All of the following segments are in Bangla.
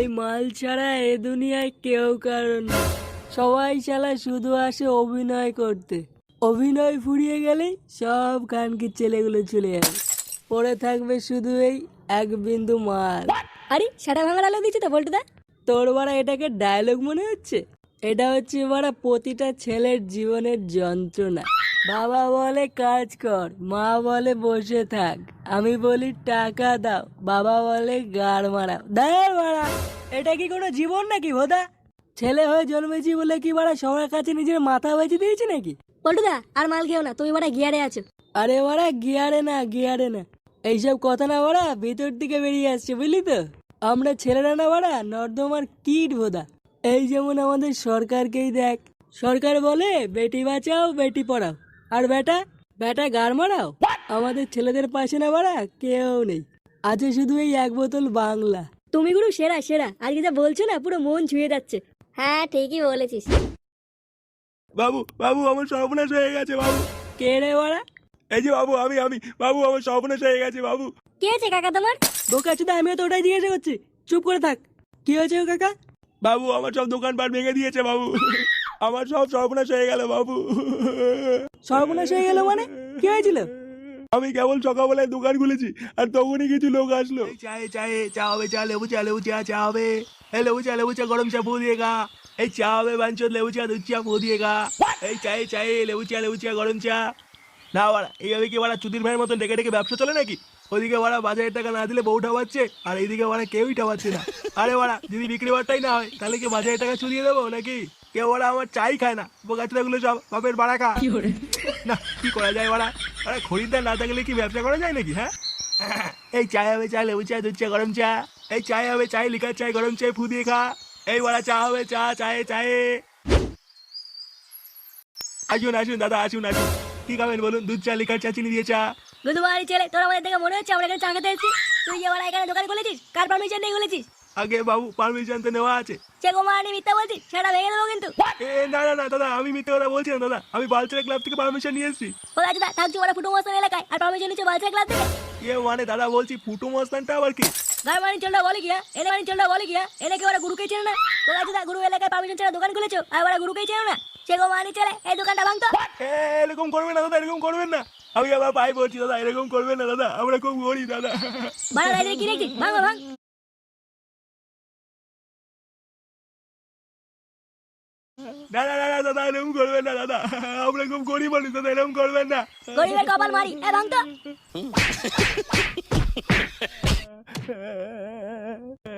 এই মাল ছাড়া এ দুনিয়ায় কেউ কারণ না। সবাই শালা শুধু আসে অভিনয় করতে। অভিনয় ফুরিয়ে গেলেই সব গানকে ছেলেগুলো চলে যাবে পরে থাকবে শুধু এই এক বিন্দু মাল। আরে সাটা ভাঙার আলো দিচ্ছে তো বল্টুদা? তোর বাড়া এটাকে ডায়লগ মনে হচ্ছে? এটা হচ্ছে বাড়া প্রতিটা ছেলের জীবনের যন্ত্রণা। বাবা বলে কাজ কর মা বলে বসে থাক। আমি বলি টাকা দাও। বাবা বলে গাড় মারাও। দাঁড় মারা। এটা কি কোনো জীবন নাকি ভোদা? ছেলে হয়ে জন্মেছি বলে কি বাড়া সবার কাছে নিজের মাথা বেঁচে দিয়েছি নাকি? বল্টুদা আর মাল খেও না তুমি বাড়া গিয়ারে আছো। আরে বাড়া গিয়ারে না গিয়ারে না। এইসব কথা না বাড়া ভিতর দিকে বেরিয়ে আসছে বুঝলি তো? আমরা ছেলেরা না বাড়া নর্দমার কিট ভোদা। এই যেমন আমাদের সরকারকেই দেখ। সরকার বলে বেটি বাঁচাও বেটি পড়াও। আর বেটা বেটা গাড় মারাও? আমাদের ছেলেদের পাশে না বাড়া কেউ নেই। আছে শুধু এই এক বোতল বাংলা। তুমি গুরু সেরা সেরা। আজকে যা বলছো না পুরো মন ছুঁয়ে যাচ্ছে। হ্যাঁ ঠিকই বলেছিস। বাবু বাবু আমার সর্বনাশ হয়ে গেছে বাবু। কে রে বাড়া? এই যে বাবু আমি আমি। বাবু আমার সর্বনাশ হয়ে গেছে বাবু। কে আছে কাকা তোমার? বোকা চুদা আমিও তো ওটাই জিজ্ঞাসা করছি। চুপ করে থাক। কি হয়েছে গো কাকা? বাবু আমার সব দোকানপাট ভেঙে দিয়েছে বাবু। আমার সব সর্বনাশ হয়ে গেল বাবু। সর্বনাশ হয়ে গেল মানে? কি হয়েছিল? আমি কেবল সকালবেলায় দোকান খুলেছি আর তখনই কিছু লোক আসলো। চায়ে চায়ে চা হবে চা লেবু চা লেবু চা চা হবে। এই লেবু চা লেবু চা গরম চা ফু দিয়েগা এই চা হবে বাঞ্চত লেবু চা দুধ চা ফু দিয়েগা এই চায়ে চায়ে লেবু চা লেবু চা গরম চা। না বাড়া এইভাবে কি বাড়া চুদির ভাইয়ের মতন ডেকে ডেকে ব্যবসা চলে নাকি? ওদিকে বাড়া বাজারের টাকা না দিলে বউ ঠাবাচ্ছে আর এইদিকে বাড়া কেউই ঠাবাচ্ছে না। আরে বাড়া যদি বিক্রি বাট্টাই না হয় তাহলে কি বাজারের টাকা চুরিয়ে দেবো নাকি? কেউ বাড়া আমার চাই খায় না বোকাচুদাগুলো সব বাপের বাড়া খা। না, কি করা যায় বাড়া? আরে খরিদ্দার না থাকলে কি ব্যবসা করা যায় নাকি হ্যাঁ? এই চায় হবে চা লেবু চা দুধ চা গরম চা। এই চায় হবে চাই লিকার চাই গরম চাই ফু দিয়ে খা। এই বাড়া, চা হবে, চা, চায়ে চায়ে। আসুন আসুন, দাদা, আসুন আসুন। কি খাবেন বলুন? দুধ চা, লিকার চা, চিনি দিয়ে চা। গুদু বাড়ি ছেলে, তোর আমাদের দেখে মনে হচ্ছে আমরা এখানে চা খেতে এসেছি। তুই যে বাড়া এখানে দোকান খুলেছিস, কার পারমিশন নেই খুলেছিস? আগে বাবু পারমিশন তো নেওয়া আছে। সে গো মারানি মিথ্যা বলছিস সেটা ভেঙে দেবো কিন্তু। এ না না না দাদা আমি মিথ্যে কথা বলছি না দাদা। আমি বালচেরা ক্লাব থেকে পারমিশন নিয়ে এসেছি। ও আছে দা থাকছি ওরা ফুটু মস্তান এলাকায়। আর পারমিশন নিচ্ছে বালছে ক্লাব থেকে। এ মানে দাদা বলছি ফুটু মস্তানটা আবার কি? গায়ে মানি চলটা বলে গিয়া এনে মানি চলটা বলে গিয়া এনে কি ওরা গুরুকেই চেনে না? তো আছে দা গুরু এলাকায় পারমিশন ছাড়া দোকান খুলেছো? আর ওরা গুরুকেই চেনে না? সে গো মানি চলে এই দোকানটা ভাঙতো এরকম করবেন না দাদা এরকম করবেন না। আমি আবার পাই বলছি দাদা এরকম করবেন না দাদা। আমরা খুব গরিব দাদা। ভাড়া কি ভাঙ। না না না না, দাদা এরকম করবেন না দাদা। আমরা খুব গরিব মানুষ দাদা এরকম করবেন না। গরিবের কপাল মারি এ ভাঙতো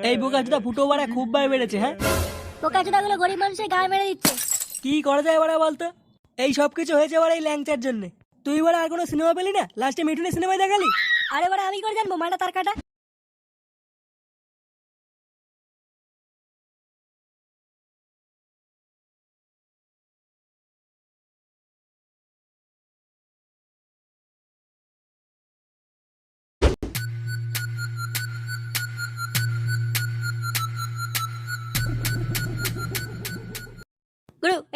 এই বোকা চুদা ফুটো বাড়া খুব বার বেড়েছে হ্যাঁ? বোকা পোকা চোদাগুলো গরিব মানুষের গায়ে মেরে দিচ্ছে। কি করা যায় বাড়া বলতো? এই সব কিছু হয়েছে বাড়া এই ল্যাংচার জন্য। তুই বাড়া আর কোনো সিনেমা পেলি না? লাস্টে মিঠুনের সিনেমায় দেখালি? আরে বাড়া আমি করে জানব মাটা তার কাটা।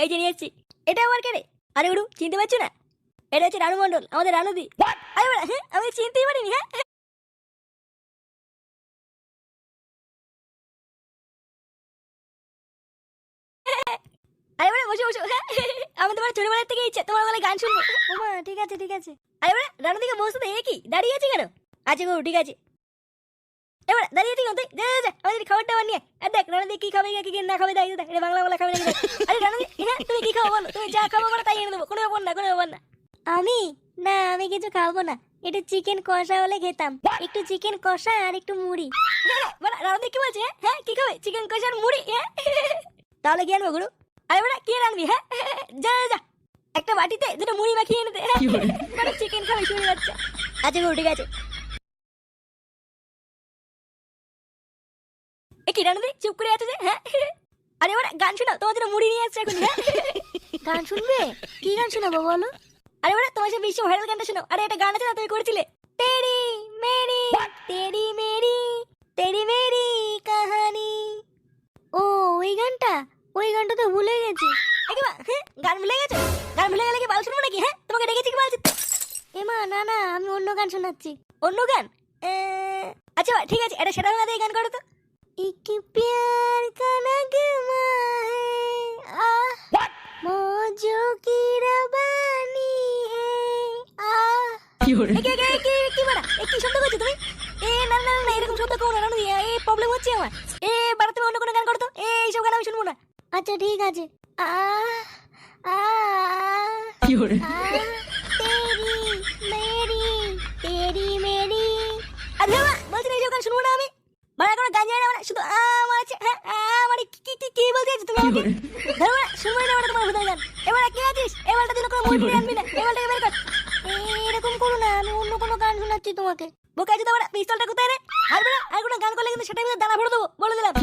এই যে নিয়ে এসছি। এটা আমার কেড়ে আরে গুরু চিনতে পারছ না? এটা হচ্ছে রানু মন্ডল আমাদের রানুদি। আরে হ্যাঁ, আমি চিনতেই পারিনি হ্যাঁ আরে বাড়া বসে বসে হ্যাঁ আমি তোমার ছোটবেলার থেকে ইচ্ছা তোমার বলে গান শুনব। ঠিক আছে ঠিক আছে। আরে বাড়া রানু দিকে বসতে দে কি? দাঁড়িয়ে আছে কেন? আচ্ছা গুরু ঠিক আছে। এবার দাঁড়িয়ে ঠিক আছে যা যা যা আমাদের খাবারটা বানিয়ে আর দেখ রানু কি খাবে কি কি না খাবে দেখ দেখ এটা বাংলা বাংলা খাবে নাকি আরে রানু হ্যাঁ তুমি কি খাব বলো? তুমি যা খাব বলো তাই এনে দেবো। কোনো ব্যাপার না কোনো ব্যাপার না। আমি? না আমি কিছু খাব না। একটু চিকেন কষা হলে খেতাম। একটু চিকেন কষা আর একটু মুড়ি। বলা রানু কি বলছে? হ্যাঁ? হ্যাঁ কি খাবে? চিকেন কষা আর মুড়ি? হ্যাঁ। তাহলে কি আনব গুরু? আরে বড়া কি রানবি হ্যাঁ যা যা একটা বাটিতে দুটো মুড়ি মাখিয়ে এনে দে। মানে চিকেন খাবে শুনে যাচ্ছে। আচ্ছা ঠিক আছে। কি রানু চুপ করে আছে যে? হ্যাঁ? আরে ওরা গান শোনাও তোমার জন্য মুড়ি নিয়ে আসছে এখন হ্যাঁ? গান শুনবে? কি গান শোনাবো বলো? আরে ওরা তোমার সাথে বিশ্ব ভাইরাল গানটা শোনো আরে একটা গান আছে না তুমি করেছিলে? তেরি মেরি তেরি মেরি তেরি মেরি কাহানি। ও ওই গানটা? ওই গানটা তো ভুলে গেছি। হ্যাঁ? গান ভুলে গেছো? গান ভুলে গেলে কি বাল শুনব নাকি হ্যাঁ? তোমাকে ডেকেছি কি বাল শুনতে? এমা না না আমি অন্য গান শোনাচ্ছি। অন্য গান? আহ, আচ্ছা ঠিক আছে এটা সেটা গান করো তো। एक प्यार का नगमा है आ मौजों की रबानी है आ এ কে কে কে কি বাড়া এ কি শব্দ করছো তুমি এ না না না এরকম শব্দ করো না রানু দিয়া এই প্রবলেম হচ্ছে আমার এ বাড়া তুমি অন্য কোনো গান করো তো এ এইসব গান আমি শুনবো না আচ্ছা ঠিক আছে আ আ আ, তেরি মেরি তেরি মেরি আরে বাবা বলছি না এইসব গান শুনবো না আমি বাড়া কোনো আমার না শুধু আ মারছে আ মানে কি কি কি বলতে তুমি আমাকে? ধরো শুনব না তোমার হুদার গান এবার কি আছিস? এবারটা দিন করে মুরগি আনবি না। এবারটা বের কর। এরকম করো না আমি অন্য কোনো গান শোনাচ্ছি তোমাকে। বোকা আছে তোমার পিস্তলটা কোথায় রে? আর আর কোনো গান করলে কিন্তু সেটা আমি দানা ভরে দেবো। বলে দিলাম।